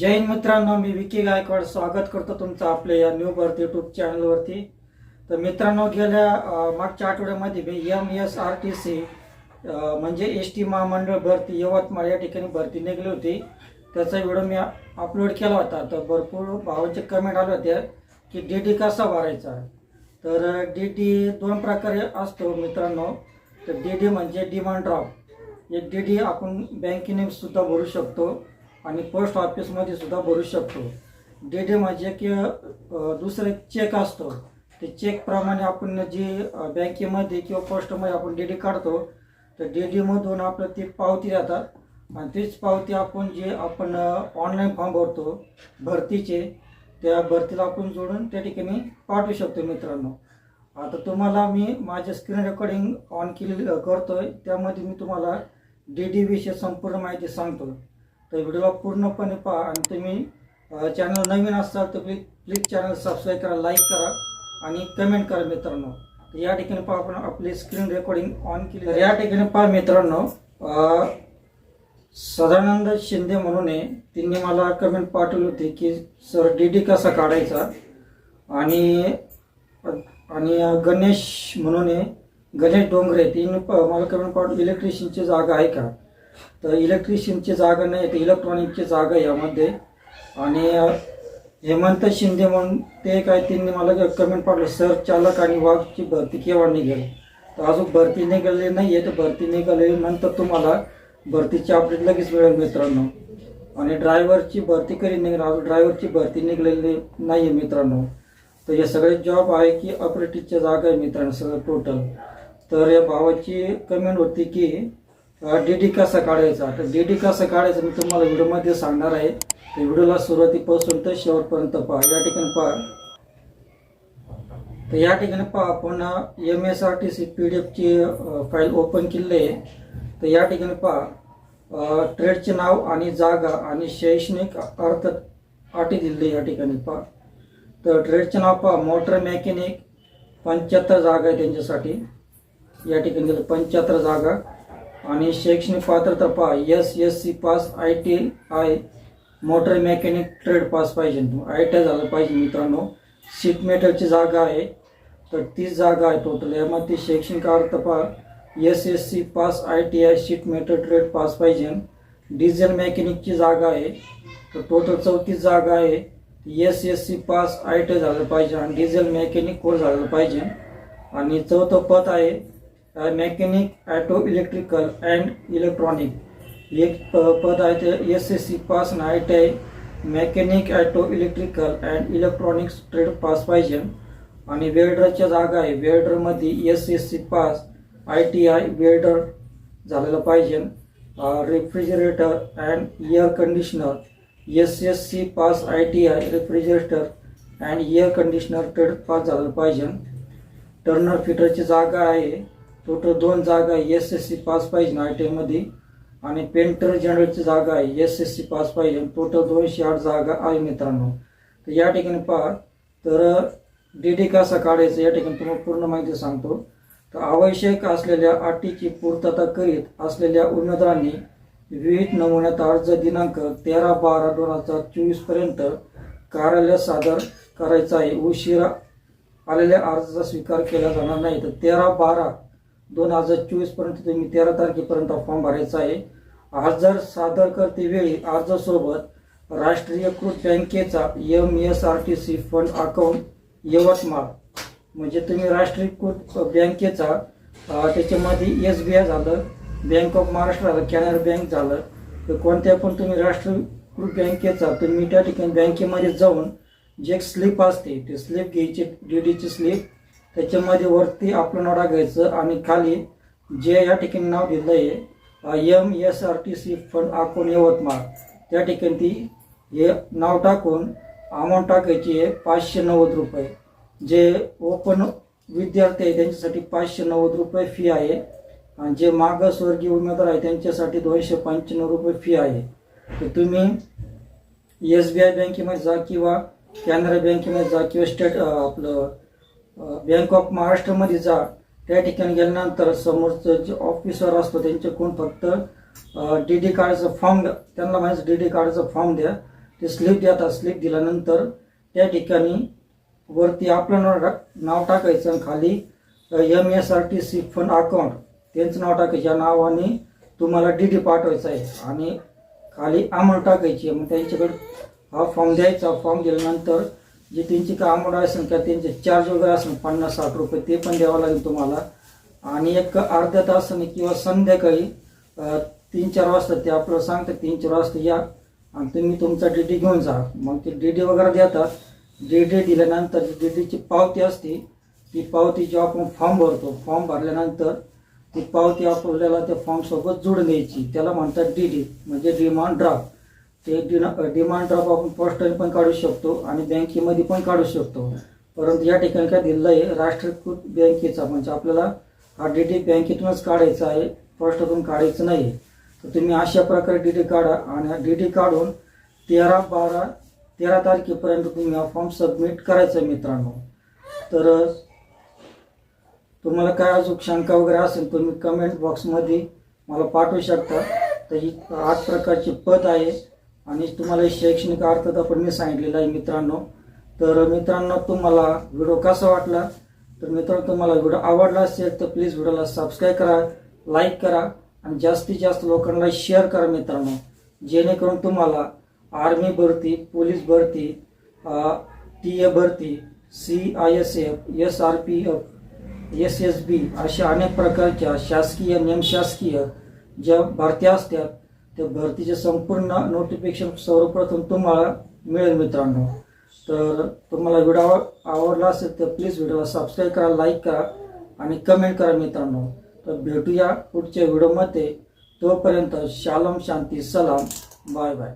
जय हिंद मित्रांनो मी विकी गायकवाड स्वागत करतो तुमचं आपल्या या न्यू बर्थ यूट्यूब चॅनलवरती तर मित्रांनो गेल्या मागच्या आठवड्यामध्ये मी M S R T C म्हणजे एस टी महामंडळ भरती यवतमाळ या ठिकाणी भरती निघली होती. त्याचा व्हिडिओ मी अपलोड केला होता. तर भरपूर भावांचे कमेंट आले होते की डी डी कसा भरायचा? तर डी डी दोन प्रकारे असतो मित्रांनो. तर डी डी म्हणजे डिमांड ड्राफ्ट एक डी डी आपण बँकेने सुद्धा भरू शकतो. आणि पोस्ट ऑफिसमध्ये सुद्धा भरू शकतो. डी डी म्हणजे की दुसरं एक चेक असतो ते चेकप्रमाणे आपण जी बँकेमध्ये किंवा पोस्टमध्ये आपण डी डी काढतो तर डी डीमधून आपलं ती पावती जातात. आणि तीच पावती आपण जे आपण ऑनलाईन फॉर्म भरतो भरतीचे त्या भरतीला आपण जोडून त्या ठिकाणी पाठवू शकतो मित्रांनो. आता तुम्हाला मी माझे स्क्रीन रेकॉर्डिंग ऑन केलेलं करतो आहे त्यामध्ये मी तुम्हाला डी डी विषयी संपूर्ण माहिती सांगतो. तर व्हिडिओला पूर्णपणे पहा आणि तुम्ही चॅनल नवीन असाल तर प्लीज प्लीज चॅनल सबस्क्राईब करा लाईक करा आणि कमेंट करा मित्रांनो. तर या ठिकाणी पहा आपण आपली स्क्रीन रेकॉर्डिंग ऑन केली तर या ठिकाणी पहा मित्रांनो सदानंद शिंदे म्हणून आहे. त्यांनी मला कमेंट पाठवली होती की सर डी डी कसा काढायचा? आणि आणि गणेश म्हणून आहे. गणेश डोंगरे तिने प- मला कमेंट पाठवली इलेक्ट्रिशियनची जागा आहे का? तर इलेक्ट्रिशियनची जागा नाही तर इलेक्ट्रॉनिकची जागा आहे यामध्ये. आणि हेमंत शिंदे म्हणून ते काय त्यांनी मला कमेंट पाडलं सर चालक आणि वाघची भरती केव्हा निघेल? तर अजून भरती निघाली नाही आहे तर भरती निघाली नंतर तुम्हाला भरतीची अपडेट लगेच मिळेल मित्रांनो. आणि ड्रायव्हरची भरती कधी निघेल अजून ड्रायव्हरची भरती निघलेली नाही आहे मित्रांनो. तर हे सगळे जॉब आहे की ऑपरेटिव्हच्या जागा आहे मित्रांनो सगळं टोटल तर या भावाची कमेंट होती की डीडी कसा काढायचा? तर डीडी कसा काढायचा मी तुम्हाला व्हिडिओमध्ये सांगणार आहे. तर व्हिडिओला सुरुवातीपासून तर शेवटपर्यंत पहा. या ठिकाणी पहा. तर या ठिकाणी पहा आपण M S R T C P D एफची file open केली आहे. तर या ठिकाणी पहा. ट्रेडचे नाव आणि जागा आणि शैक्षणिक अर्थ अटी दिली या ठिकाणी पहा. तर ट्रेडचे नाव पहा. मोटर मेकॅनिक पंच्याहत्तर जागा आहे त्यांच्यासाठी. या ठिकाणी दिलं पंच्याहत्तर जागा. आणि शैक्षणिक पात्रता पहा. S S C pass I T I motor mechanic trade pass पाहिजे. आय टी आय झालं पाहिजे मित्रांनो. सीट मेटलची जागा आहे. तर तीच जागा आहे टोटल यामध्ये शैक्षणिक अर्थ पहा. S S C pass I T I sheet metal trade pass पाहिजे. डिझेल मेकॅनिकची जागा आहे. तर टोटल चौतीस जागा आहे. S S C pass I T I झालं पाहिजे. आणि डिझेल मेकॅनिक कोर्स झालं पाहिजे. आणि चौथं पद आहे mechanic auto electrical and electronic एक पद आहे ते एस एस सी पास आणि I T I mechanic auto electrical and electronics trade pass पाहिजे. आणि वेल्डरच्या जागा आहे. वेल्डरमध्ये S S C pass I T I welder झालेलं पाहिजे. Refrigerator and air conditioner S S C pass I T I refrigerator and air conditioner trade pass झालं पाहिजे. Turner फिटरची जागा आहे. टोटल दोन जागा आहे. एस एस सी पास पाहिजे आय टी आयमध्ये आणि पेंटर जनरलची जागा आहे. एस एस सी पास पाहिजे. टोटल दोनशे आठ जागा आहे मित्रांनो. तर या ठिकाणी पहा. तर डी डी कसा काढायचं या ठिकाणी तुम्हाला पूर्ण माहिती सांगतो. तर आवश्यक असलेल्या अटीची पूर्तता करीत असलेल्या उमेदवारांनी विविध नमुन्यात अर्ज दिनांक तेरा बारा दोन हजार चोवीसपर्यंत कार्यालय सादर करायचा आहे. उशिरा आलेल्या अर्जाचा स्वीकार केला जाणार नाही. तर तेरा बारा दोन हजार चोवीसपर्यंत तुम्ही तेरा तारखेपर्यंत फॉर्म भरायचा आहे. अर्ज सादर करते वेळी अर्जासोबत राष्ट्रीयकृत बँकेचा M S R T C fund account Yavatmal. म्हणजे तुम्ही राष्ट्रीयकृत बँकेचा त्याच्यामध्ये एस बी आय झालं बँक ऑफ महाराष्ट्र झालं कॅनरा बँक झालं तर कोणत्या पण तुम्ही राष्ट्रीयकृत बँकेचा तुम्ही त्या ठिकाणी बँकेमध्ये जाऊन जे स्लिप असते ते स्लिप घ्यायची डी डीची स्लिप त्याच्यामध्ये वरती आपलं नाव टाकायचं आणि खाली जे या ठिकाणी नाव दिलं आहे M S R T C fund account Yavatmal. त्या ठिकाणी ती हे नाव टाकून अमाऊंट टाकायची आहे पाचशे नव्वद रुपये. जे ओपन विद्यार्थी आहे त्यांच्यासाठी पाचशे नव्वद रुपये फी आहे. आणि जे मागासवर्गीय उमेदवार आहे त्यांच्यासाठी दोनशे पंच्याण्णव रुपये फी आहे. तर तुम्ही एस बी आय बँकेमध्ये जा किंवा कॅनरा बँकेमध्ये जा किंवा स्टेट आपलं बँक ऑफ महाराष्ट्रमध्ये जा. त्या ठिकाणी गेल्यानंतर समोरचं जे ऑफिसर असतो त्यांच्याकडून फक्त डी डी कार्डचं फॉर्म त्यांना माहिती डी डी कार्डचं फॉर्म द्या. ते स्लिप द्या त्या स्लिप दिल्यानंतर त्या ठिकाणी वरती आपलं नाव टाक- नाव टाकायचं आणि खाली M S R T C fund account त्यांचं नाव टाकायचं. या नावाने तुम्हाला डी डी पाठवायचं आहे. आणि खाली अमाऊंट टाकायची आहे. मग त्यांच्याकडे हा फॉर्म द्यायचा. फॉर्म दिल्यानंतर जे त्यांची काय असेल किंवा त्यांचे चार्ज वगैरे असेल पन्नास साठ रुपये ते पण द्यावं लागेल तुम्हाला. आणि एक अर्ध्या तासाने किंवा संध्याकाळी तीन चार वाजता ते आपल्याला सांगतात तीन चार वाजता या आणि तुम्ही तुमचा डी डी घेऊन जा. मग ते डी डी वगैरे देतात. डी डी दिल्यानंतर डी डीची पावती असते ती पावती जेव्हा आपण फॉर्म भरतो फॉर्म भरल्यानंतर ती पावती आपल्याला त्या फॉर्मसोबत जोडून द्यायची. त्याला म्हणतात डी डी म्हणजे डिमांड ड्राफ्ट ते डिमांड ड्राफ्ट आपण पोस्टाने पण काढू शकतो आणि बँकेमध्ये पण काढू शकतो. परंतु या ठिकाणी काय दिलेलं आहे राष्ट्रीयकृत बँकेचा म्हणजे आपल्याला हा डी बँकेतूनच काढायचा आहे पोस्टातून काढायचं नाही. तर तुम्ही अशा प्रकारे डी टी काढा आणि हा डी टी काढून तेरा बारा तेरा तारखेपर्यंत तुम्ही हा फॉर्म सबमिट करायचा आहे मित्रांनो. तर तुम्हाला काय अजून शंका वगैरे असेल तुम्ही कमेंट बॉक्समध्ये मला पाठवू शकता. तर ही आठ प्रकारची पद आहे. आणि तुम्हाला शैक्षणिक अर्थता पण मी सांगितलेलं आहे मित्रांनो. तर मित्रांनो तुम्हाला व्हिडिओ कसा वाटला? तर मित्रांनो तुम्हाला व्हिडिओ आवडला असेल तर प्लीज व्हिडिओला सबस्क्राईब करा लाईक करा आणि जास्तीत जास्त लोकांना शेअर करा मित्रांनो. जेणेकरून तुम्हाला आर्मी भरती पोलीस भरती टी ए भरती C I S F S R P F S S B अशा अनेक प्रकारच्या शासकीय निमशासकीय ज्या भरत्या असतात त्या भरतीचे संपूर्ण नोटिफिकेशन सर्वप्रथम तुम्हाला मिळेल मित्रांनो. तर तुम्हाला व्हिडिओ आवडला असेल तर प्लीज व्हिडिओला सबस्क्राईब करा लाईक करा आणि कमेंट करा मित्रांनो. तर भेटूया पुढच्या व्हिडिओमध्ये तोपर्यंत शालम शांती सलाम. Bye bye.